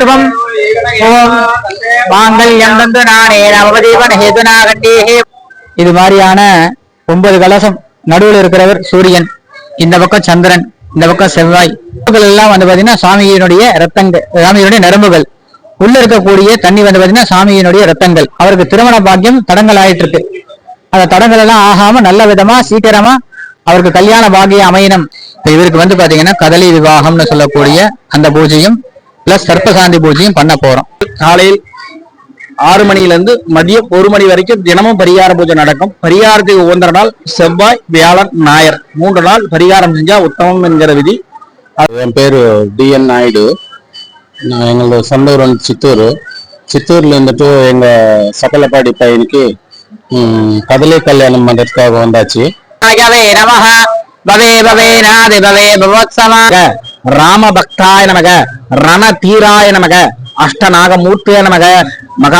சுபம் ஓம் மாங்கல்யம் தந்து நானே நவமதீவன் ஹேதுனா இது மாதிரியான ஒன்பது கலசம் நடுவில் இருக்கிறவர் சூரியன் இந்த பக்கம் சந்திரன் இந்த பக்கம் செவ்வாய் எல்லாம் வந்து பாத்தீங்கன்னா சாமியினுடைய ரத்தங்கள் சாமியினுடைய நரம்புகள் உள்ள இருக்கக்கூடிய தண்ணி வந்து பாத்தீங்கன்னா சாமியினுடைய ரத்தங்கள் அவருக்கு திருமண பாக்கியம் தடங்கள் ஆயிட்டு இருக்கு அந்த தடங்கள் எல்லாம் ஆகாம நல்ல விதமா சீக்கிரமா அவருக்கு கல்யாண பாக்கிய அமையணும் இப்ப இவருக்கு வந்து பாத்தீங்கன்னா கதலி விவாகம்னு சொல்லக்கூடிய அந்த பூஜையும் பிளஸ் சர்ப்பசாந்தி பூஜையும் பண்ண போறோம். காலையில் ஆறு மணில இருந்து மதியம் ஒரு மணி வரைக்கும் தினமும் பரிகார பூஜை நடக்கும். பரிகாரத்துக்கு ஒவ்வொன்றரை நாள் செவ்வாய் வியாழன் ஞாயிறு. மூன்று நாள் பரிகாரம் செஞ்சா உத்தமம் என்கிற விதி. என் பேர் டிஎன் நாயுடு. நான் எங்களோட சொந்த ஊர் வந்து சித்தூர். சித்தூர்ல இருந்துட்டு எங்க சக்கலப்பாடி பையனுக்கு கதலி கல்யாணம் பண்றதுக்காக வந்தாச்சு. நாகவே நமஹ. பவே பவே நாதி பவே பவத்சமா ராமபக்தாய நமக ரண தீராய நமக அஷ்டநாகமூர்த்திய நமக மகா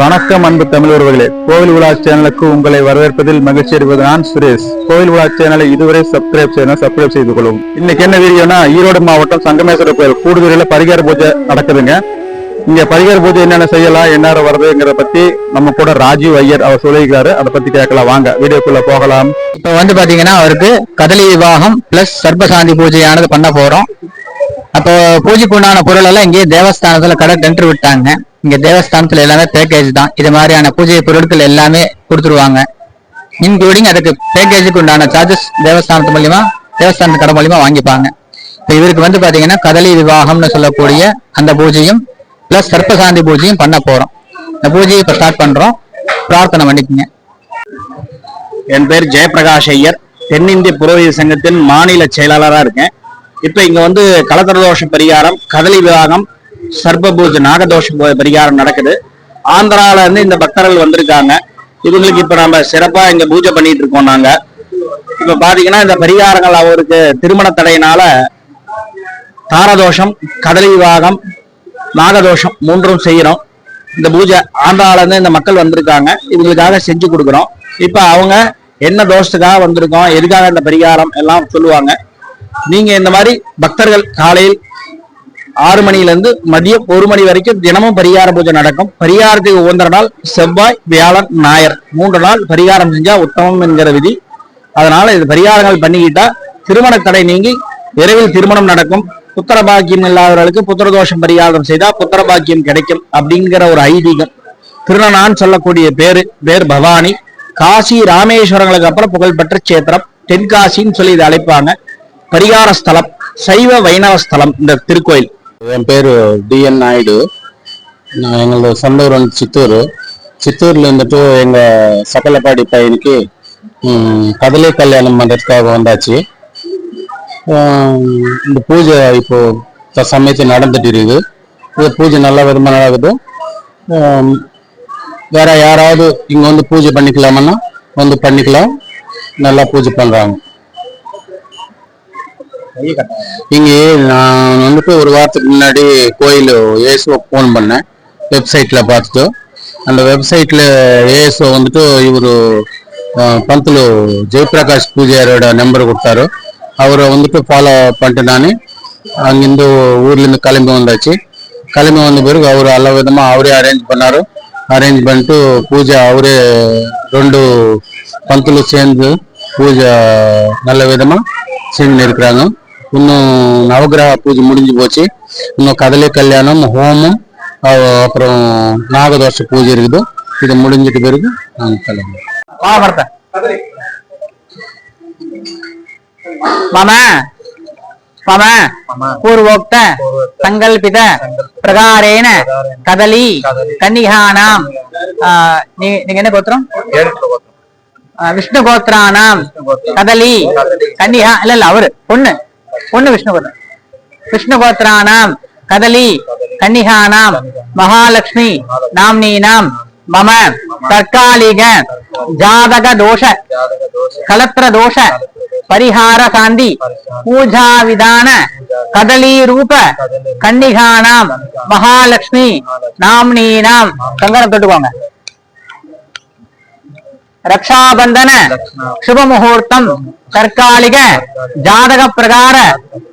வணக்கம் அன்பு தமிழ் உறவுகளே கோவில் விழா சேனலுக்கு உங்களை வரவேற்பதில் மகிழ்ச்சி அடைவது நான் சுரேஷ். கோவில் விழா சேனலை இதுவரை சப்ஸ்கிரைப் செய்யணும் சப்ஸ்கிரைப் செய்து கொள்ளவும் இன்னைக்கு என்ன வீடியோனா ஈரோடு மாவட்டம் சங்கமேஸ்வரர் கோயில். கூடுதுறையில பரிகார பூஜை நடக்குதுங்க. இங்க பரிகார பூஜை என்னென்ன செய்யலாம் என்ன வருதுங்கிறத பத்தி நம்ம கூட ராஜீவ் ஐயர் அவர் சொல்லியிருக்காரு அதை பத்தி கேட்கலாம். வாங்க வீடியோக்குள்ள போகலாம். இப்ப வந்து பாத்தீங்கன்னா அவருக்கு கதலி விவாகம் பிளஸ் சர்ப்பசாந்தி பூஜையானது பண்ண போறோம். அப்போ பூஜைக்கு உண்டான பொருள் எல்லாம் இங்கே தேவஸ்தானத்துல கடை டெண்டர் விட்டாங்க. இங்க தேவஸ்தானத்துல எல்லாமே பேக்கேஜ் தான். இது மாதிரியான பூஜை பொருட்கள் எல்லாமே கொடுத்துருவாங்க. இன்க்ளூடிங் அதுக்கு பேக்கேஜுக்கு உண்டான சார்ஜஸ் தேவஸ்தானத்து மூலியமா தேவஸ்தானத்து கடை மூலியமா வாங்கிப்பாங்க. இப்போ இவருக்கு வந்து பாத்தீங்கன்னா கதலி விவாகம்னு சொல்லக்கூடிய அந்த பூஜையும் பிளஸ் சர்ப்பசாந்தி பூஜையும் பண்ண போறோம். இந்த பூஜையை இப்ப ஸ்டார்ட் பண்றோம். பிரார்த்தனை பண்ணிக்கங்க. என் பேர் ஜெயபிரகாஷ் ஐயர். தென்னிந்திய புரோகித சங்கத்தின் மாநில செயலாளரா இருக்கேன். இப்ப இங்க வந்து கலதரதோஷ பரிகாரம் கதலி விவாகம் சர்ப்ப பூஜை நாகதோஷ பரிகாரம் நடக்குது. ஆந்திரால இருந்து இந்த பக்தர்கள் வந்திருக்காங்க. இவங்களுக்கு இப்ப நம்ம சிறப்பா இங்க பூஜை பண்ணிட்டு இருக்கோம் நாங்கள் இப்ப பாத்தீங்கன்னா இந்த பரிகாரங்கள் அவருக்கு திருமண தடையினால தாரதோஷம் கதலி விவாகம் நாகதோஷம் மூன்றும் செய்யறோம். இந்த பூஜை ஆந்திரால இந்த மக்கள் வந்திருக்காங்க. இவங்களுக்காக செஞ்சு கொடுக்குறோம். இப்ப அவங்க என்ன தோஷத்துக்காக வந்திருக்கோம் எதுக்காக இந்த பரிகாரம் எல்லாம் சொல்லுவாங்க. நீங்க இந்த மாதிரி பக்தர்கள் காலையில் ஆறு மணில இருந்து மதியம் ஒரு மணி வரைக்கும் தினமும் பரிகார பூஜை நடக்கும். பரிகாரத்துக்கு ஒவ்வொன்றரை நாள் செவ்வாய் வியாழன் நாயர் மூன்று நாள் பரிகாரம் செஞ்சா உத்தமம் என்கிற விதி. அதனால இது பரிகாரங்கள் பண்ணிக்கிட்டா திருமண தடை நீங்கி விரைவில் திருமணம் நடக்கும். புத்திர பாக்கியம் இல்லாதவர்களுக்கு புத்திரதோஷம் பரிகாரம் செய்தா புத்திர பாக்கியம் கிடைக்கும் அப்படிங்கிற ஒரு ஐதீகம். திருநனான் சொல்லக்கூடிய பேரு பேர் பவானி. காசி ராமேஸ்வரங்களுக்கு அப்புறம் புகழ்பெற்ற சேத்திரம் தென்காசின்னு சொல்லி இதை அழைப்பாங்க. பரிகார ஸ்தலம் சைவ வைணவ ஸ்தலம் இந்த திருக்கோயில். என் பேர் டிஎன் நாயுடு. நான் எங்களோட சொந்த ஊர் வந்து சித்தூர். சித்தூர்ல இருந்துட்டு எங்க சக்கலப்பாடி பையனுக்கு கதலை கல்யாணம் பண்றதுக்காக வந்தாச்சு. இந்த பூஜை இப்போ சமயத்தில் நடந்துட்டு இருக்குது. இந்த பூஜை நல்ல விதமாக நடக்குது வேற யாராவது இங்க வந்து பூஜை பண்ணிக்கலாமன்னா வந்து பண்ணிக்கலாம். நல்லா பூஜை பண்றாங்க. இங்க நான் வந்துட்டு ஒரு வாரத்துக்கு முன்னாடி கோயில் ஏசுவை ஃபோன் பண்ணேன். வெப்சைட்ல பார்த்துட்டு. அந்த வெப்சைட்ல ஏசுவை வந்துட்டு இவரு பந்தலு ஜெயபிரகாஷ் பூஜையாரோட நம்பர் கொடுத்தாரு. ಅವರು வந்துட்டு ಫಾಲೋ பண்ணிட்டாನೆ அங்கிருந்து ஊர்லேருந்து கிளம்பி வந்தாச்சு கிளம்பி வந்த பிறகு அவர் நல்ல விதமாக அவரே அரேஞ்ச் பண்ணார் அரேஞ்ச் பண்ணிட்டு பூஜை அவரே ரெண்டு பந்துல சேர்ந்து பூஜை நல்ல விதமாக செஞ்சுன்னு இருக்கிறாங்க இன்னும் நவகிரக பூஜை முடிஞ்சு போச்சு இன்னும் கதலை கல்யாணம் ஹோமம் அப்புறம் நாகதோஷ பூஜை இருக்குது இது முடிஞ்சிட்டு பிறகு நாங்கள் கிளம்புவோம் மம மம பூர்வோக்த சங்கல்பித பிரகாரேன கதலி கன்னிகானாம். நீங்க என்ன கோத்திரம்? விஷ்ணு கோத்திரானாம். கதலி. கன்னிகா இல்ல இல்ல அவரு பொண்ணு. பொண்ணு விஷ்ணு கோத்திரம். விஷ்ணு கோத்திரானாம். கதலி. கன்னிகானாம். மகாலட்சுமி நாம்னீனாம் மம. தற்காலிக. ஜாதக தோஷ. கலத்திர தோஷ. பரிஹார சாந்தி பூஜா விதான கதலி ரூப கன்னிகானாம் மகாலட்சுமி நாம்னீனாம். சங்கரம் தொட்டுக்கோங்க ரக்ஷாபந்தன சுப முகூர்த்தம் தற்காலிக ஜாதக பிரகார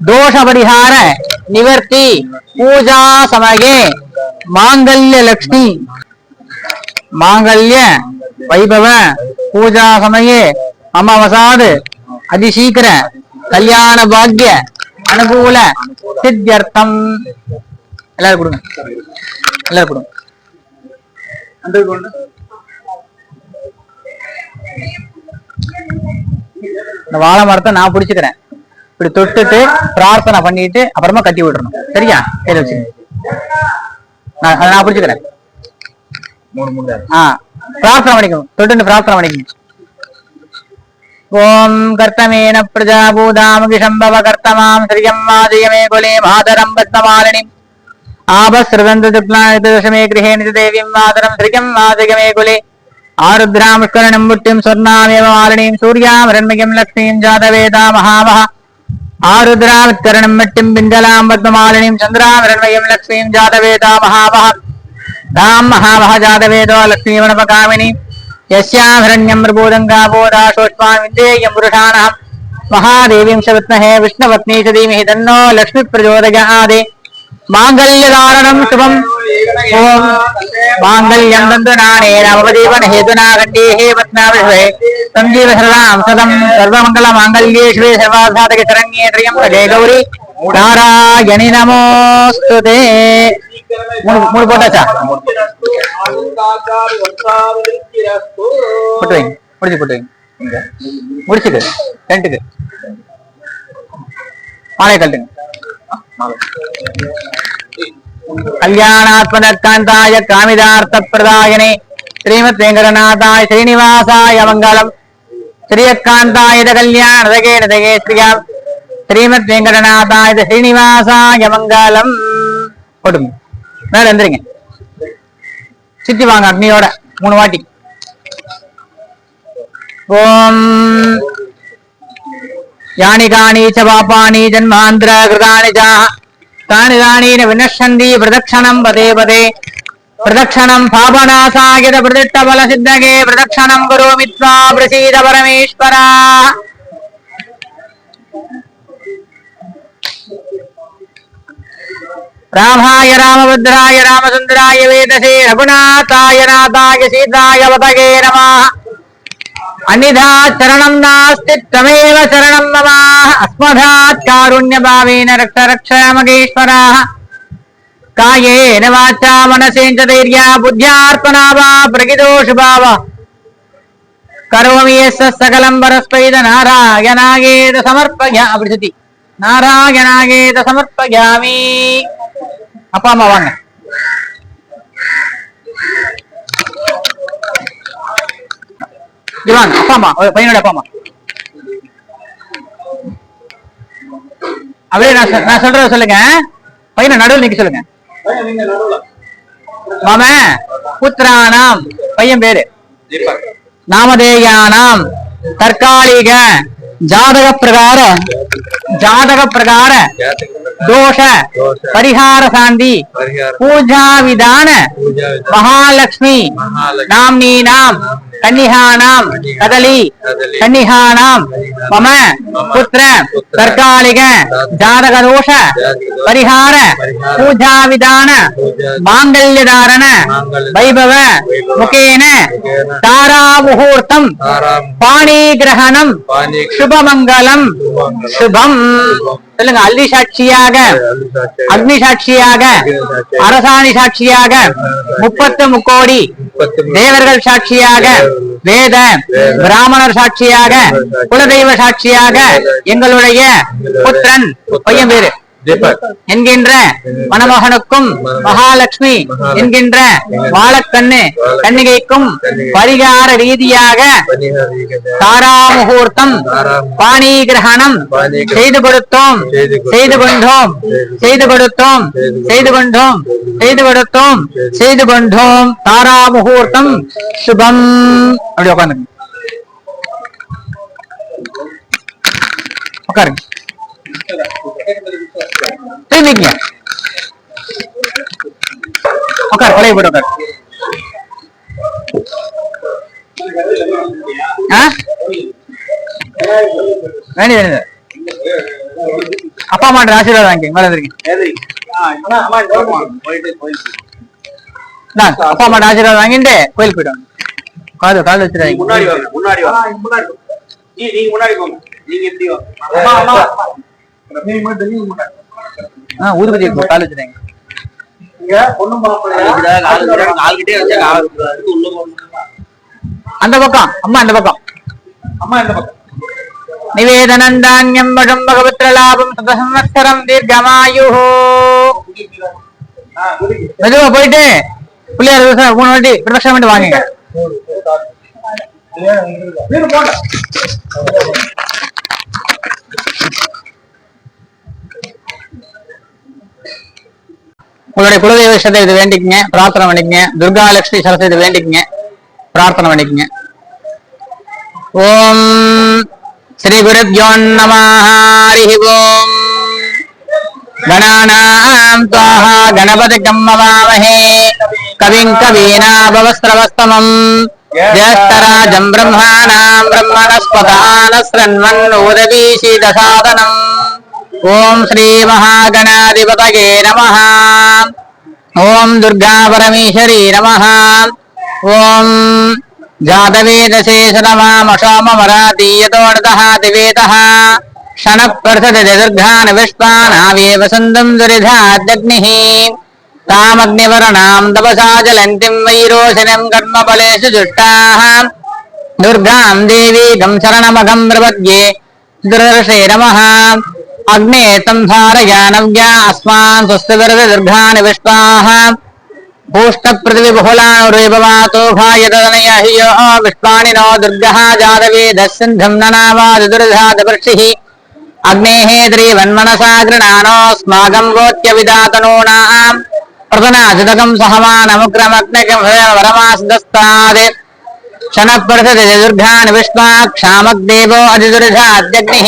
தோஷ பரிகார நிவர்த்தி பூஜா சமயே மாங்கல்ய லக்ஷ்மி. மாங்கல்ய வைபவ பூஜா சமயே அமாவசாது அதிசீக்கிர கல்யாண பாக்ய அனுகூல சித்தியர்த்தம். எல்லாரும் கொடுங்க. எல்லாரும் கொடுங்க. இந்த வாழை மரத்தை நான் பிடிச்சுக்கிறேன். இப்படி தொட்டுட்டு பிரார்த்தனை பண்ணிட்டு அப்புறமா கட்டி விட்டுறணும். சரியா? கையில வச்சு நான் பிடிச்சுக்கிறேன். ஆ. பிரார்த்தனை பண்ணிக்கணும் தொட்டு பிரார்த்தனை பண்ணிக்கணும் ఓం కర్తమేన ప్రజాభూదాముఖిశంభవ కర్తమాం శ్రియం వాజయమే కులే మాతరం పద్మమాలిని ఆపశ్రుదంతశమే గృహే నిజదేవీం మాతరం శ్రియం వాజయమే కులే. ఆరుద్రాముష్కరణం ముట్టిం స్వర్ణామేవ మాలినీం సూర్యాం రన్మయం లక్ష్మీం జాతవేద మహామహ. ఆరుద్రామిత్కరణం మిట్టిం బింజలాం పద్మమాలినీం చంద్రాం రన్మయం లక్ష్మీం జాతవేద మహామహ. రాం మహామహ జాతవేదో లక్ష్మీవనపకామిని యస్యాభరణ్యం మృబోదంగాబోదాశోష్మాందేయం పురుషాణం మహాదేవీం చ విద్మహే విష్ణువత్నీ చ ధీమహి తన్నో లక్ష్మీ ప్రచోదయాది మాంగళ్యదారణం శుభం ఓం మాంగళ్యం దందునానే నవమదీపన హేతునా గండే హే పద్మాభిషే సంజీవ సర్వాం సదం సర్వమంగళ మాంగళ్యే శివే సర్వాసాధక శరణ్యే త్రయం గౌరీ నారాయణి నమోస్తుతే மூணு போட்டாச்சா? போட்டு வைங்க முடிச்சு போட்டு வைங்க இங்க. முடிச்சுட்டு. டென்ட்டுக்கு மாலை கட்டுங்க கல்யாணாத்மனக்காந்தாய காமிதார்த்த பிரதாயனே ஸ்ரீமத் வெங்கடநாதாய ஸ்ரீனிவாசாய மங்களம். ஸ்ரீயக்காந்தாய கல்யாணதகே நதகே ஸ்ரீயா ஸ்ரீமத் வெங்கடநாதாய ஸ்ரீனிவாசாய மங்களம். போட்டுங்க. மேல எந்திரிங்க. சுத்தி வாங்க அக்னியோட மூணு வாட்டி. ஓம். யானி காணி ச பாபானி ஜன்மாந்திர கிருதானி ச. தானி தானீன வினஷந்தி பிரதக்ஷணம் பதே பதே. பிரதக்ஷணம் பாபநாசாகித பிரதிஷ்ட பல சித்தகே. பிரதக்ஷணம் குரு மித்வா பிரசீத பரமேஸ்வரா. రామాయ రామభద్రాయ రామచంద్రాయ వేదసే రఘునాథాయ నాథాయ సీతాయ వతగే నమ. అనిధా శరణం నాస్తి త్వమేవ శరణం మమ అస్మధాత్ కారుణ్యభావేన రక్షరక్షమగేశ్వర కాయేన వాచా మనసేంచ ధైర్య బుద్ధ్యార్పణా వా ప్రగిదోషుభావ కరోమి ఎస్ సకలం వరస్పైద నారాయణాగేత సమర్పయ అభిషతి నారాయణాగేత సమర్పయామీ. அப்பா அம்மா வாங்க. வாங்க அப்பா அம்மா பையனோட அப்பா அம்மா. அப்படியே நான் நான் சொல்றத சொல்லுங்க. பையனை நடுவில் நிக்க சொல்லுங்க. மாம புத்திரானாம் பையன் பேரு. நாமதேயானாம் தற்காலிக ಜಾತಕ ಪ್ರಕಾರ ಜಾತಕ ಪ್ರಕಾರ ದೋಷ ಪರಿಹಾರ ಶಾಂತಿ ಪೂಜಾ ವಿಧಾನ ಮಹಾಲಕ್ಷ್ಮಿ ನಾಮ್ನೀನಾಂ ಕನ್ಯಾನಾಂ ಕದಲಿ ಕನ್ಯಾನಾಂ ಮಮ ಪುತ್ರ ಸರ್ಕಾಲಿಗ ಜಾತಕ ದೋಷ ಪರಿಹಾರ ಪೂಜಾ ವಿಧಾನ ಮಾಂಗಲ್ಯ ಧಾರಣ ವೈಭವ ಮುಖೇನ ತಾರಾ ಮುಹೂರ್ತಂ ಪಾಣಿಗ್ರಹಣಂ ಶುಭ சுபமங்கலம். சுபம். சொல்லுங்க அள்ளி சாட்சியாக அக்னி சாட்சியாக அரசாணி சாட்சியாக முப்பத்து முக்கோடி தேவர்கள் சாட்சியாக வேத பிராமணர் சாட்சியாக குலதெய்வ சாட்சியாக எங்களுடைய புத்திரன் பையன் பேரு. என்கின்ற மணமகனுக்கும் மகாலட்சுமி என்கின்ற வாழக்கண்ணு கன்னிகைக்கும் பரிகார ரீதியாக தாரா முகூர்த்தம் பாணி கிரகணம் செய்து கொடுத்தோம். செய்து கொண்டோம். செய்து கொடுத்தோம். செய்து கொண்டோம். செய்து கொடுத்தோம். செய்து கொண்டோம். தாரா முகூர்த்தம் சுபம். அப்படி உட்காந்துங்க உட்காருங்க. திரும்பிங்க உட்கார் பழைய போட்டு உட்கார். வேண்டி அப்பா அம்மாட்ட ஆசீர்வாதம் வாங்கிக்கங்க. மேல இருக்கீங்க அப்பா அம்மாட்ட ஆசீர்வாதம் வாங்கிட்டு கோயிலுக்கு போயிடுவாங்க காது காது வச்சிருவாங்க முன்னாடி வாங்க முன்னாடி வாங்க முன்னாடி நீ நீங்க முன்னாடி போங்க. நீங்க எப்படி வாங்க ஆ ஊதுபதி கால் வச்சிருவாங்க கால்கிட்டே வச்சா கால் உள்ள போகணும் அந்த பக்கம். அம்மா அந்த பக்கம். அம்மா இந்த பக்கம். நிவேதனம் தானியம் வடம் பகவத்ர லாபம் சதசம்வத்சரம் தீர்க்கமாயு மெதுவா போயிட்டு. பிள்ளையார் மூணு வாட்டி பிரதட்சணம் பண்ணிட்டு வாங்க. உங்களுடைய குலதெய்வ விஷயத்தை இது வேண்டிக்கங்க. பிரார்த்தனை பண்ணிக்கங்க துர்கா லட்சுமி சரஸ்வதி இது வேண்டிக்கங்க. பிரார்த்தனை பண்ணிக்கங்க ஓம் ஸ்ரீ குருப்யோ நமஹாரி ஓம். கணானாம் துவாஹா கணபதி கம்மவாமஹே. கவிம் கவீனாபவஸ்ரவஸ்தமம். ஜேஷ்டராஜம் பிரம்மாணாம் பிரம்மணஸ்பதானஸ்ரன்மன் உதவீஷீத சாதனம் ఓం శ్రీ మహాగణాధిపతయే నమ. ఓం దుర్గా పరమేశ్వరీ నమ. ఓం జాతవేదశేషనమామషోమరాతీయతోడతీవేత క్షణ ప్రసదదుర్ఘాన విష్పానావే వసంతం దురిధాదగ్ని తామగ్నివర్ణాం తపసా జలంతిం వైరోశనం కర్మఫలేషు దుష్టా దుర్గాం దేవీ గం శరణమఘం ప్రపద్యే దురర్షే నమ तम् धारयानव्या अस्मान् स्वस्तिविरदुर्घानि विश्वाः भूष्टपृथिविबहुलानुरेपवातो नो दुर्गः जातवेदः सिन्धम् ननावादिदुर्धातवर्षिः अग्नेः त्रिवन्मनसा गृणानोऽस्माकम् गोत्यविदातनूनाम् प्रतनाचितकम् सहमानमुग्रमग्नकम् वरमासदस्तात् क्षणप्रसदुर्घान् विश्वाक्षामग्देवो अधिदुर्धाद्यग्निः।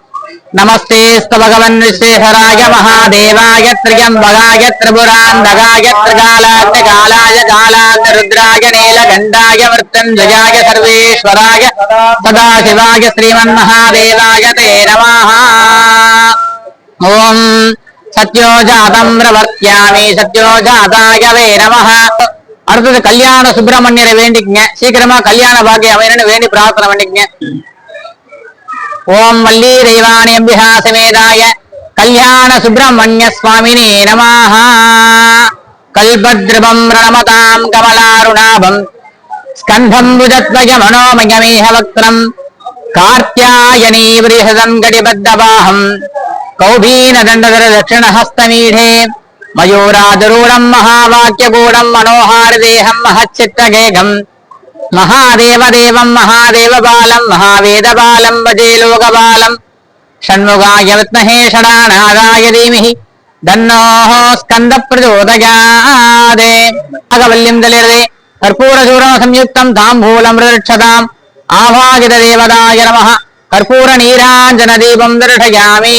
நமஸ்தே ஸ்தபகவன் விஸ்வேஸ்வராய மகாதேவாய திரியம்பகாய திரிபுராந்தகாய திரிகாலாந்த காலாய காலாந்த ருத்ராய நீலகண்டாய மிருத்யுஞ்சயாய சர்வேஸ்வராய சதாசிவாய ஸ்ரீமன்மகாதேவாய தே நமः ஓம் சத்யோ ஜாதம் பிரவர்த்தியாமி சத்யோ ஜாதாய வே நமः அடுத்தது கல்யாண சுப்பிரமணியரை வேண்டிக்கங்க. சீக்கிரமா கல்யாண பாக்கியம் அமையணும்னு வேண்டி பிரார்த்தனை பண்ணிக்கங்க. ఓం వల్లీ దైవాణ్యభ్య సమేదాయ కళ్యాణ సుబ్రహ్మణ్య స్వామిని నమ. కల్పద్రువం రణమతాం కమలారుణాభం స్కంధం భుజత్వజ మనోమయమేహ వక్త్రం కార్త్యాయనీ వృహదం గడిబద్దవాహం కౌభీన దండధర దక్షిణహస్తమీఢే మయూరాదరూఢం మహావాక్యగూఢం మనోహారదేహం మహచ్చిత్రగేఘం మహాదేవదేవం మహాదేవబాలం మహావేదబాలం భజే లోకబాలం షణ్ముగాయ విత్మహే షడానాదాయ ధీమిహి దన్నో స్కంద ప్రచోదయాదే అగవల్యం దలిరదే కర్పూరచూర్ణ సంయుక్తం తాంబూలమృక్షతాం ఆభాగిత దేవదాయ నమ కర్పూర నీరాంజన దీపం దర్శయామి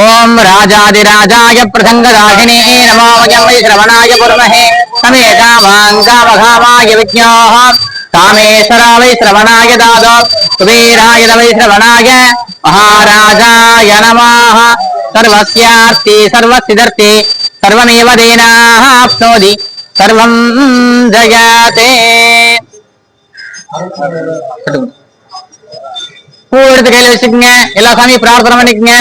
ఓం రాజాదిరాజాయ ప్రసంగదాహినే నమో శ్రవణాయ కుర్మహే காமகாமாய விஜ்ஞோः காமேஸ்வரா வை சிரவணாய தாதோ குபேராய வை சிரவணாய மகாராஜாய நமः சர்வஸ்யார்த்தி சர்வசிதர்த்தி சர்வமேவ தேனாப்னோதி சர்வம் ஜயாதே பூ எடுத்து கையில வச்சுக்கோங்க எல்லா சாமியும் பிரார்த்தனை பண்ணிக்கங்க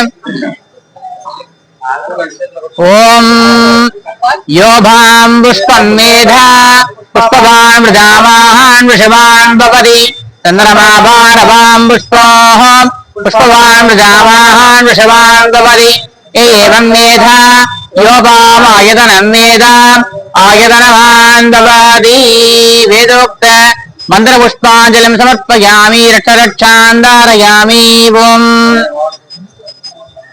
ఓం యోభాం పుష్పం మేధా పుష్పవాన్ మృజావాన్ వృషవాన్ భవతి చంద్రమాభారవాం పుష్పా పుష్పవాన్ మృజావాన్ వృషవాన్ భవతి ఏం మేధా యోగామాయతనం ఆయతనవాన్ భవతి వేదోక్త మంత్రపుష్పాంజలిం సమర్పయామి రక్షరక్షాందారయామి ఓం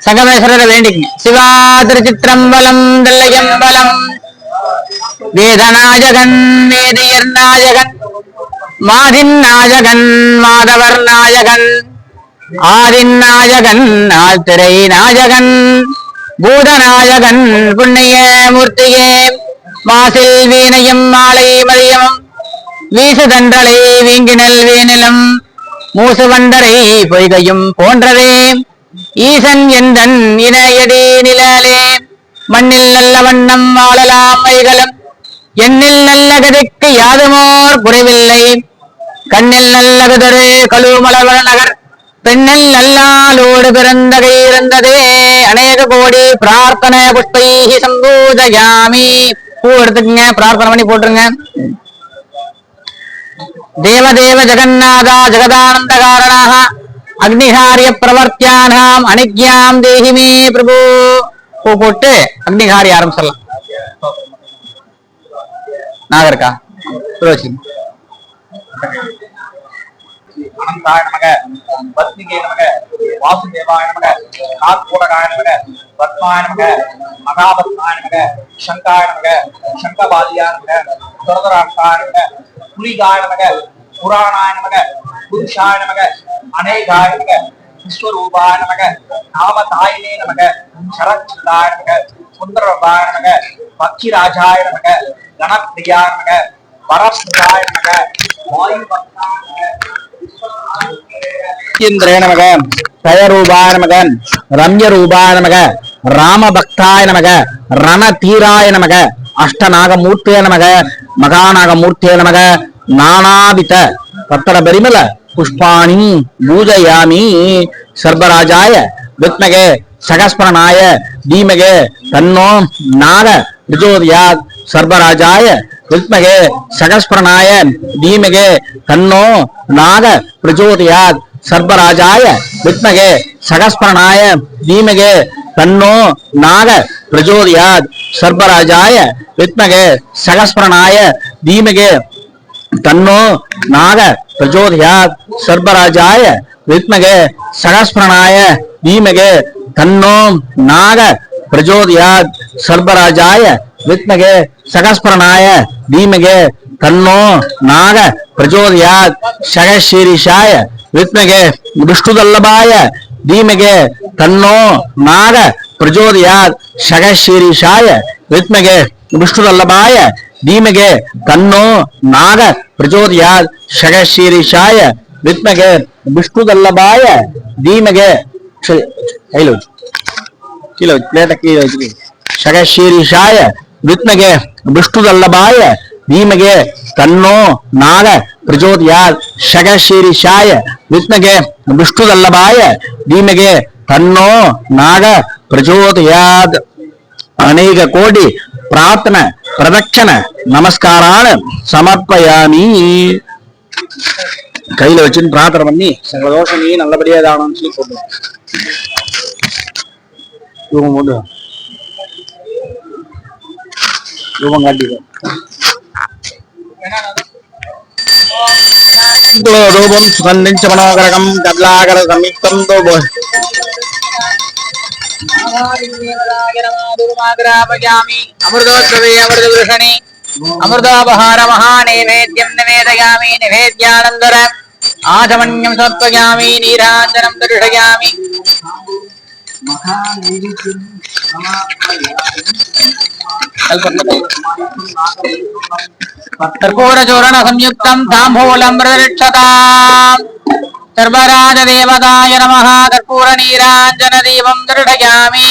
சமர்ப்பயாமி ரட்சரட்சாந்தாரயாமி ஓம் சங்கமேஸ்வரரை வேண்டிக்கங்க. சிவா திருச்சிற்றம்பலம் தில்லையம்பலம். வேதநாயகன் வேதியர் நாயகன் மாதின் நாயகன் மாதவர் நாயகன் ஆதின் நாயகன் ஆழ்திரை நாயகன் பூதநாயகன் புண்ணிய மூர்த்தியே மாசில் வீணையும் மாலை மதியமும் வீசுதன்றலை வீங்கினல் வேனிலும் மூசுவண்டரை பொய்கையும் போன்றதே. ஈசன் எந்தன் இணையடி நிலாலே. மண்ணில் நல்ல வண்ணம் வாழலாம் வைகளும் எண்ணில் நல்ல கதைக்கு யாதுமோர் குறைவில்லை. கண்ணில் நல்லகுதொரு கழுமலவர நகர். பெண்ணில் நல்லாலோடு பிறந்தகை இருந்ததே அநேக கோடி பிரார்த்தனை புஷ்பைஹி சம்பூதயாமி பூ எடுத்துக்கங்க பிரார்த்தனை பண்ணி போட்டுருங்க. தேவதேவ ஜெகநாதா ஜெகதானந்த காரணாக அக்னிகாரிய பிரவர்த்தியானாம் அனிக்யாம் தேகிமே பிரபு. பூ போட்டு அக்னிகாரி ஆரம்பிச்சிடலாம். நாகருக்கா வச்சுக்கணும் அனந்தாய நமக பத்னிகே நமக வாசுதேவாய நமக நாத்கோடகாய நமக பத்மாய நமக மகாபத்மாய நமக சங்காய நமக சங்கபாலியாய நமக துரதராஷ்டாய நமக புலிகாய நமக புராணாய நமக புருஷாய நமக அநேகாய நமக விஸ்வரூபாய நமக நாம தாயினே நமக சரச்சிதாய நமக சுந்தரபாய நமக பக்ஷிராஜாய நமக கணப்பிரியா நமக வரப்பிரியாய நமக வாயு இந்திரே நமக தயரூபாய நமக ரம்ய ரூபாய நமக ராமபக்தாய நமக ரண தீராய நமக அஷ்டநாகமூர்த்திய நமக மகாநாகமூர்த்திய நமக நானாவித பத்தர பெருமல புஷ்பாணி பூஜயாமி சர்பராஜாய வித்மகே சகஸ்மரணாய தீமகே தன்னோ நாத பிரஜோதயாத் சர்பராஜாய வித்மகே சகஸ்மரணாய தீமகே தன்னோ நாத பிரஜோதயாத் சர்பராஜாய வித்மகே சகஸ்மரணாய தீமகே தன்னோ நாக பிரஜோதயாத் சர்பராஜாய வித்மகே சகஸ்மரணாய தீமகே தன்னோ நாக பிரஜோதயாத் சர்பராஜாய வித்மகே சகஸ்மரணாய தீமகே தன்னோ நாக பிரஜோதயாத் சர்பராஜாய வித்மகே சகஸ்மரணாய தீமகே தன்னோ நாக பிரஜோதயாத் சகசீரிஷாய வித்மகே விஷ்ணுதல்லபாய தீமகே தன்னோ நாக பிரஜோதயாத் சகசீரிஷாய வித்மகே விஷ்ணுதல்லபாய धीमे तो नाग प्रचोदया शगशीरीषाय विमे विष्णुदल धीमे प्लेट शगशीरीषाय विमे विष्णुदल धीमे नाग प्रचोदया शगशीरीषाय विमे विष्णुदल धीमे तो नाग प्रचोदया अनेक कोटि प्रार्थना பிரஜோதயாத் அநேக கோடி பிரார்த்தன பிரதட்சண நமஸ்காரான சமர்ப்பயாமி கையில வச்சுன்னு பிரார்த்தனை பண்ணி சகல தோஷம் நீ நல்லபடியா தானம்னு சொல்லி போட்டு இவங்க போட்டு இவங்க காட்டிடுவோம் రూపం సుగంధించ మనోగరకం కద్లాగర సంయుక్తం తో அமிர்தோத்சவே அமிர்தபூஷணி அமிர்தோபஹார மகாநைவேத்யம் நிவேதயாமி நிவேத்யானந்தர ஆசமன்யம் சமர்ப்பயாமி நீராஞ்சனம் தருஷயாமி கற்பூரச்சூரண சம்யுக்தம் தாம்பூலம் பிரதிஷ்டதாம் सर्वराजदेवताय नमः कर्पूरनीराञ्जनदीपं दृढयामि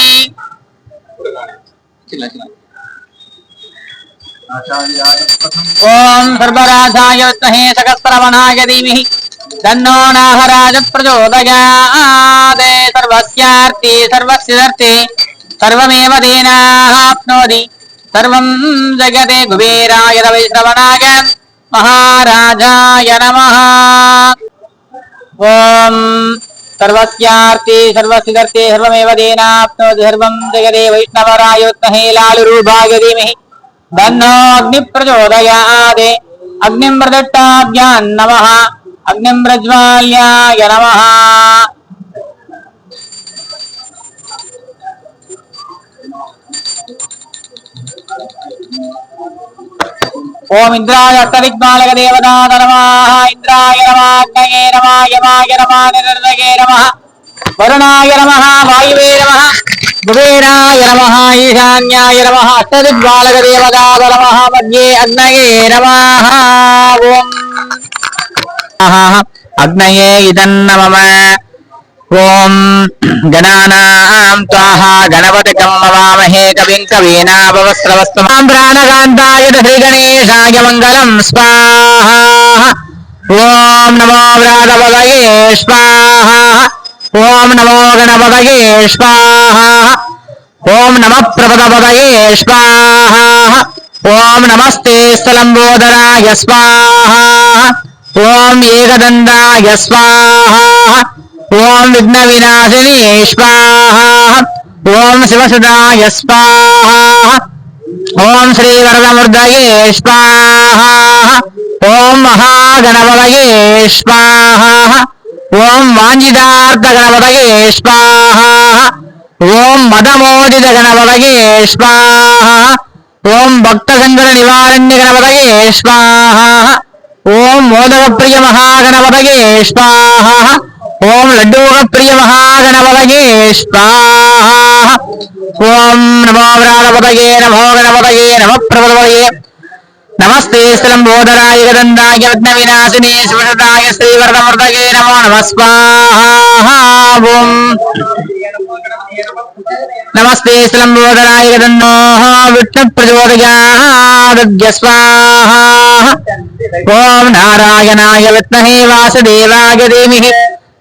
ॐ सर्वराजाय विद्महे सकस्रवणाय धीमहि तन्नो नाहराजः प्रचोदयात् सर्वस्यार्थे सर्वस्यार्थे सर्वमेव सर्वं जगते कुबेराय वैष्णवनाय महाराजाय नमः ओम सर्वस्यार्थे सर्वस्विदर्थे सर्वमेव देनाप्नोति सर्वं जगदे वैष्णवराय विद्महे लालुरूपाय धीमहि धन्नोऽग्निप्रचोदयात् अग्निं प्रदट्टाभ्यां नमः। अग्निं प्रज्वाल्याय नमः। ఓం ఇంద్రాయ అష్టదిగ్మాలక దేవతా నమాః ఇంద్రాయ నమాగ్నయే నమః యమాయ నమః నిరర్ణయే నమః వరుణాయ నమః వాయువే నమః కుబేరాయ నమః ఈశాన్యాయ నమః అష్టదిగ్మాలక దేవతా నమః మధ్యే అగ్నయే నమః ఓం. అగ్నయే ఇదన్నమమ. ఓం గణానాం తాహ గణపతి కమ్మవామహే కవిం కవీనాభవస్రవస్తమాం ప్రాణకాంతాయ శ్రీ గణేశాయ మంగళం స్వాహ. ఓం నమో వ్రాతపదయే స్వాహ. ఓం నమో గణపదయే స్వాహ. ఓం నమ ప్రపదపదయే స్వాహ. ఓం నమస్తే స్థలంబోధరాయ స్వాహ. ఓం ఏకదందాయ స్వాహ. ఓం విఘ్న వినాశిని స్వాహ. ఓం శివసుదాయ స్వాహ. ఓం శ్రీ వరదమృదయే స్వాహ. ఓం మహాగణపతయే స్వాహ. ఓం వాంజిదార్థ గణపతయే స్వాహ. ఓం మదమోదిత గణపతయే స్వాహ. ఓం భక్త సంకర నివారణ్య గణపతయే స్వాహ. ఓం మోదవ ప్రియ మహాగణపతయే స్వాహ. ఓం లడ్డూకప్రియ మహాగణపతయే స్వాహ ఓం నమో గణపతయే నమో గణపతయే నమ ప్రభువయే నమస్తే శ్రంబోధరాయ గదండాయ రత్న వినాశిని శివసదాయ శ్రీవరదమృతయే నమో నమ స్వాహ ఓం. నమస్తే శ్రంబోధరాయ గదన్నో విష్ణు ప్రచోదయా స్వాహ ఓం నారాయణాయ విత్మహే వాసుదేవాయ దేమి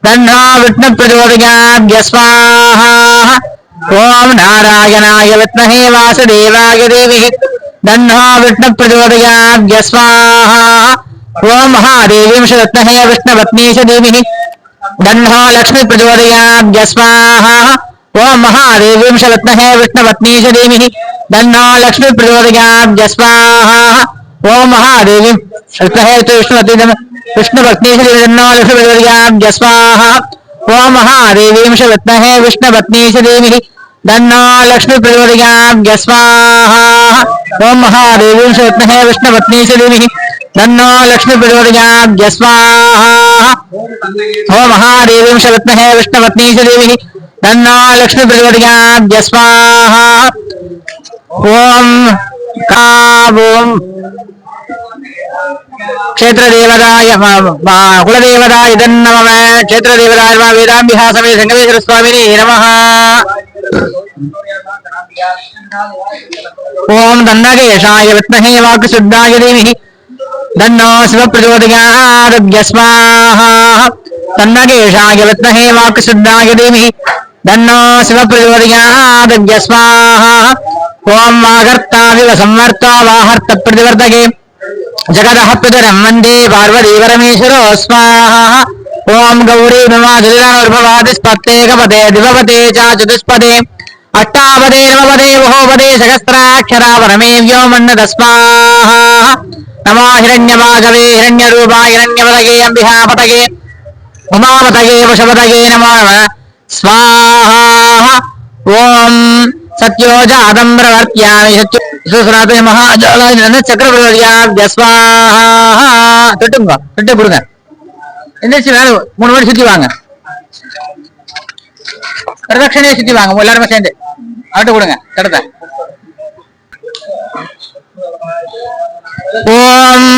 तन्नो विष्णुप्रचोदयात् यस्वाहा ॐ नारायणाय विद्महे वासुदेवाय देविः तन्नो विष्णुप्रचोदयात् यस्वाहा ॐ महादेवीं शरत्महे विष्णुपत्नी च देवीः तन्नो लक्ष्मीप्रचोदयात् यस्वाहा महादेवी महादेवीं शरत्महे विष्णुपत्नी देवी देवीः लक्ष्मी लक्ष्मीप्रचोदयात् यस्वाहा ओम महादेवी कृष्णहेतुष्णतिदं विष्णुपत्नीश्रीदन्नालक्ष्मीदुर्यां जस्वाहा ओम महादेवीं शवित्महे विष्णुपत्नीश्रीभिः दन्नालक्ष्मीप्रदुर्यां ओम महादेवीं शवित्महे विष्णुपत्नीश्रीभिः दन्नालक्ष्मीप्रदुर्यां जस्वाहा ओम महादेवीं शवित्महे विष्णुपत्नीश्रीभिः ओम कावोम् क्षेत्रदेवताय कुलदेवताय तन्नमः क्षेत्रदेवताय नमः वेदाम्बिहा समेत सङ्गमेश्वर स्वामिने नमः। ॐ तन्नकेशाय विद्महे वाक्शुद्धाय धीमहि। तन्नो शिवप्रचोदयाद्य स्वाहा तन्नकेशाय विद्महे वाक्शुद्धाय धीमहि। तन्नो शिवप्रचोदयाद्य स्वाहा ఓం వాహర్తావివ సంవర్తా వాహర్త ప్రతివర్తకే జగద పితరం వందే పార్వతీ పరమేశ్వరో స్వాహ ఓం గౌరీ నమాదిస్పత్తేకపదే దివపదే చ చతుష్పదే. అష్టాపదే నవపదే బహోపదే సహస్రాక్షరా పరమే వ్యోమన్నద స్వాహ నమో హిరణ్యవాగవే హిరణ్యరూపా హిరణ్యపదగే అంబిహాపతగే ఉమాపతగే వశపతగే నమో. స్వాహ. ఓం ॐ सत्यो जातं प्रवर्त्यामि सत्यो சுசுராதே மகாஜாலாய சக்கரவர்த்தியா ஸ்வாஹா தொட்டுங்க தொட்டு கொடுங்க எந்திரிச்சு வேலை மூணு மணி சுத்தி வாங்க பிரதட்சணையை சுத்தி வாங்க எல்லாருமே சேர்ந்து அவட்ட கொடுங்க தடுத்த ஓம்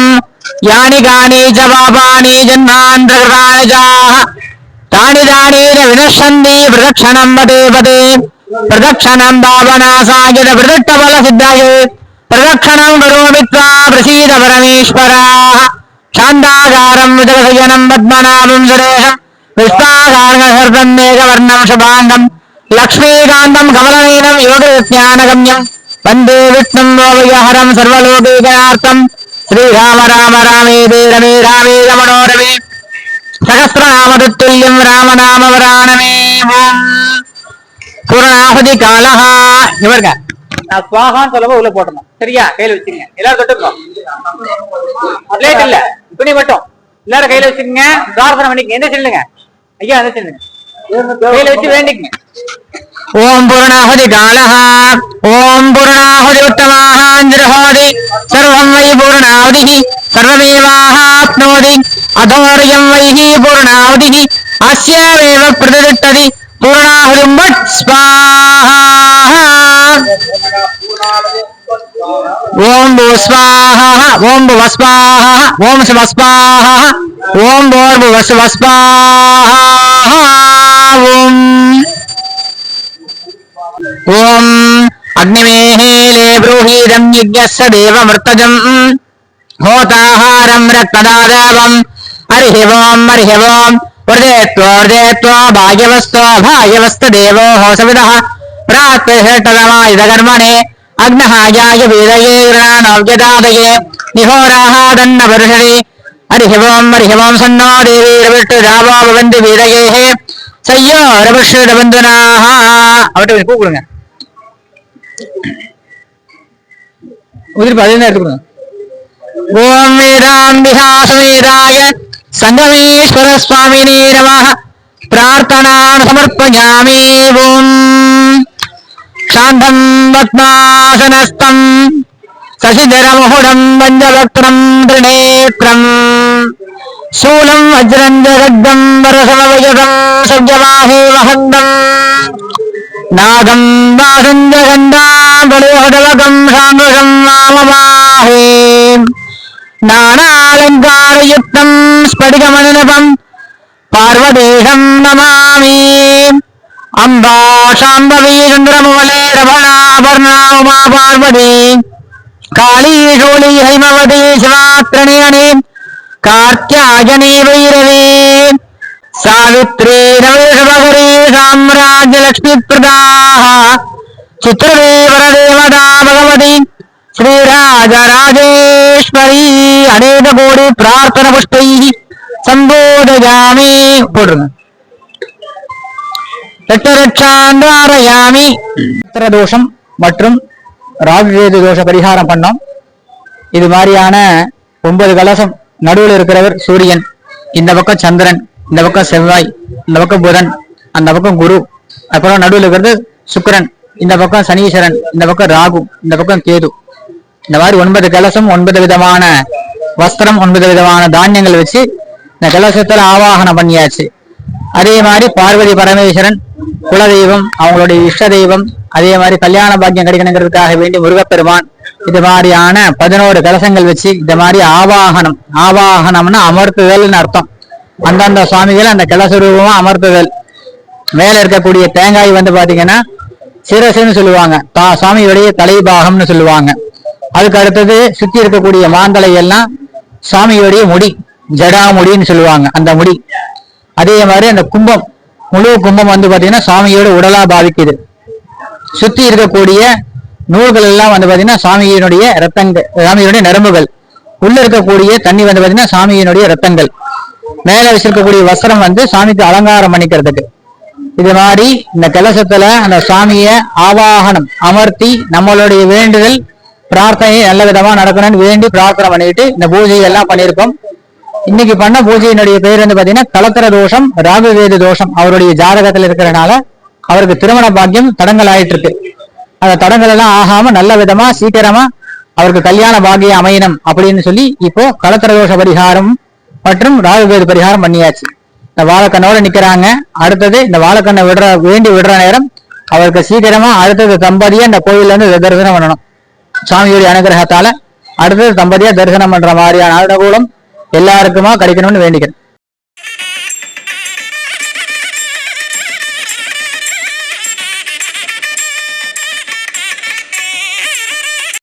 யானி காணி ச பாபானி ஜன்மாந்திரகிருதானி ஜாஹ தானி தானீன வினஷந்தி பிரதக்ஷணம் பதே பதே പ്രദക്ഷണം ഭാവനാസാഗിത പ്രദട്ടബല സിദ്ധായ. പ്രദക്ഷണം കരോമിത്വാ പ്രസീത പരമേശ്വരാ. ശാന്താകാരം വിതരസജനം പത്മനാഭം സുരേഷം വിഷ്ടാകാർഗസർപ്പം മേഘവർണം ശുഭാംഗം. ലക്ഷ്മീകാന്തം കമലനീനം യോഗജ്ഞാനഗമ്യം. വന്ദേ വിഷ്ണും ലോകഹരം സർവലോകീകനാർത്ഥം. ശ്രീരാമ രാമ രാമേതി രമേ രാമേ രമണോരമേ സഹസ്രനാമതുല്യം രാമനാമവരാണമേ. பூரணாவதி காலஹா இவருங்க நான் சுவாகான்னு சொல்லவோ உள்ள போட்டணும். சரியா? கையில வச்சுங்க எல்லாரும் தொட்டுக்கணும் லேட் இல்ல. துணி மட்டும். எல்லாரும் கையில வச்சுக்கோங்க. பிரார்த்தனை பண்ணிக்கங்க. எந்த சொல்லுங்க? ஐயா எந்த சொல்லுங்க? கையில வச்சு வேண்டிக்கங்க. ஓம் பூர்ணாஹுதி காலஹ ஓம் பூர்ணாஹுதி உத்தமாஹாந்திரஹோதி சர்வம் வை பூர்ணாஹுதிஹி சர்வமேவாஹாப்னோதி அதோரியம் வைஹி பூர்ணாஹுதிஹி அஸ்யாவேவ பிரதிதிட்டதி పూర్ణాహృంభట్ ఓం భూ స్వాహ ఓం భువ స్వాహ ఓం శివ స్వాహ ఓం భోర్భువ శివ స్వాహ ఓం. ఓం అగ్నిమేహేలే బ్రూహీదం యజ్ఞస్య దేవమృతజం హోతాహారం రక్తదాదేవం. హరి ఓం హరి ఓం हरिः ओम् वृदेत्वो भाग्यवस्तो भाग्यवस्तदेवो होसविदः प्राप्यषट्टदमायुधकर्मणे अग्नः याय वेदये गृणानव्यदादये निहोराः दन्न वर्षति हरिः ओम् हरिः ओम् सन्नो देवीरविष्टुरावो भवन्ति वेदयेः சையோரபுஷபந்துனாக அவட்ட கூப்பிடுங்க உதிர்ப்பு அதே நேரத்துக்கு கொடுங்க ஓம் வேதாம்பிகாசமேதாய సంగమేశ్వర స్వామిని నమ ప్రార్థనా సమర్పయామి ఓం శాంతం పద్మాసనస్థం శశిధరముహుడం వంజవక్రం త్రినేత్రం శూలం వజ్రం జగద్దం వరసమవయసం సవ్యవాహే వహందం నాగం వాసం జగండాం బలోహదవకం సాంగసం వామవాహే నాణాలంకారయుక్తం స్ఫటికమనునపం పార్వదేశం నమామి అంబా శాంభవీ చంద్రమువలే రమణాభరణామా పార్వతి కాళీ శూళీ హైమవతి శివాత్రణీయణి కార్త్యాయని వైరవే సావిత్రీ రవేశభగురీ సామ్రాజ్యలక్ష్మీప్రదా చిత్రదేవరదేవతా భగవతి ஸ்ரீராஜராஜேஸ்வரி அநேக கோடி பிரார்த்தன புஷ்டை சம்போதயாமி போடுங்க லட்சரட்சாண்டாரயாமி தோஷம் மற்றும் ராகுகேது தோஷ பரிகாரம் பண்ணோம். இது மாதிரியான ஒன்பது கலசம் நடுவில் இருக்கிறவர் சூரியன் இந்த பக்கம் சந்திரன் இந்த பக்கம் செவ்வாய் இந்த பக்கம் புதன் அந்த பக்கம் குரு அப்புறம் நடுவில் இருக்கிறது சுக்கரன் இந்த பக்கம் சனீஸ்வரன் இந்த பக்கம் ராகு இந்த பக்கம் கேது. இந்த மாதிரி ஒன்பது கலசம் ஒன்பது விதமான வஸ்திரம் ஒன்பது விதமான தானியங்கள் வச்சு இந்த கலசத்துல ஆவாகனம் பண்ணியாச்சு. அதே மாதிரி பார்வதி பரமேஸ்வரன் குலதெய்வம் அவங்களுடைய இஷ்ட தெய்வம் அதே மாதிரி கல்யாண பாக்கியம் கிடைக்கணுங்கிறதுக்காக வேண்டி முருகப்பெருமான் இது மாதிரியான பதினோரு கலசங்கள் வச்சு இந்த மாதிரி ஆவாகனம் ஆவாகனம்னா அமர்த்துதல்னு அர்த்தம். அந்தந்த சுவாமிகள் அந்த கலச ரூபமா அமர்த்துதல். மேல இருக்கக்கூடிய தேங்காய் வந்து பாத்தீங்கன்னா சிரசுன்னு சொல்லுவாங்க. தா சுவாமியுடைய தலைபாகம்னு சொல்லுவாங்க. அதுக்கு அடுத்தது சுத்தி இருக்கக்கூடிய மாந்தலை எல்லாம் சுவாமியுடைய முடி ஜடாமுடின்னு சொல்லுவாங்க அந்த முடி. அதே மாதிரி அந்த கும்பம் முழு கும்பம் வந்து பாத்தீங்கன்னா சுவாமியோட உடலா பாதிக்குது சுத்தி இருக்கக்கூடிய நூல்கள் எல்லாம் வந்து பாத்தீங்கன்னா சாமியினுடைய ரத்தங்கள் சாமியினுடைய நரம்புகள். உள்ள இருக்கக்கூடிய தண்ணி வந்து பாத்தீங்கன்னா சாமியினுடைய ரத்தங்கள் மேல வச்சிருக்கக்கூடிய வஸ்திரம் வந்து சாமிக்கு அலங்காரம் பண்ணிக்கிறதுக்கு. இது மாதிரி இந்த கலசத்துல அந்த சாமிய ஆவாகனம் அமர்த்தி நம்மளுடைய வேண்டுதல் பிரார்த்தனை நல்ல விதமா நடக்கணும்னு வேண்டி பிரார்த்தனை பண்ணிட்டு இந்த பூஜை எல்லாம் பண்ணியிருக்கோம். இன்னைக்கு பண்ண பூஜையினுடைய பேர் வந்து பாத்தீங்கன்னா கலத்திர தோஷம் ராகுவேது தோஷம் அவருடைய ஜாதகத்துல இருக்கிறனால அவருக்கு திருமண பாக்கியம் தடங்கள் ஆயிட்டு இருக்கு அந்த தடங்கள் எல்லாம் ஆகாம நல்ல விதமா சீக்கிரமா அவருக்கு கல்யாண பாக்கியம் அமையணும் அப்படின்னு சொல்லி இப்போ கலத்திர தோஷ பரிகாரம் மற்றும் ராகுவேது பரிகாரம் பண்ணியாச்சு. இந்த வாழைக்கண்ணோட நிக்கிறாங்க. அடுத்தது இந்த வாழைக்கண்ணை விடுற வேண்டி விடுற நேரம் அவருக்கு சீக்கிரமா அடுத்தது தம்பதியா இந்த கோயில்ல இருந்து தரிசனம் பண்ணணும். சாமியுடைய அனுகிரகத்தால அடுத்தது தம்பதியா தரிசனம் பண்ற மாதிரியான அனுகூலம் எல்லாருக்குமா கிடைக்கணும்னு வேண்டிக்கிறேன்.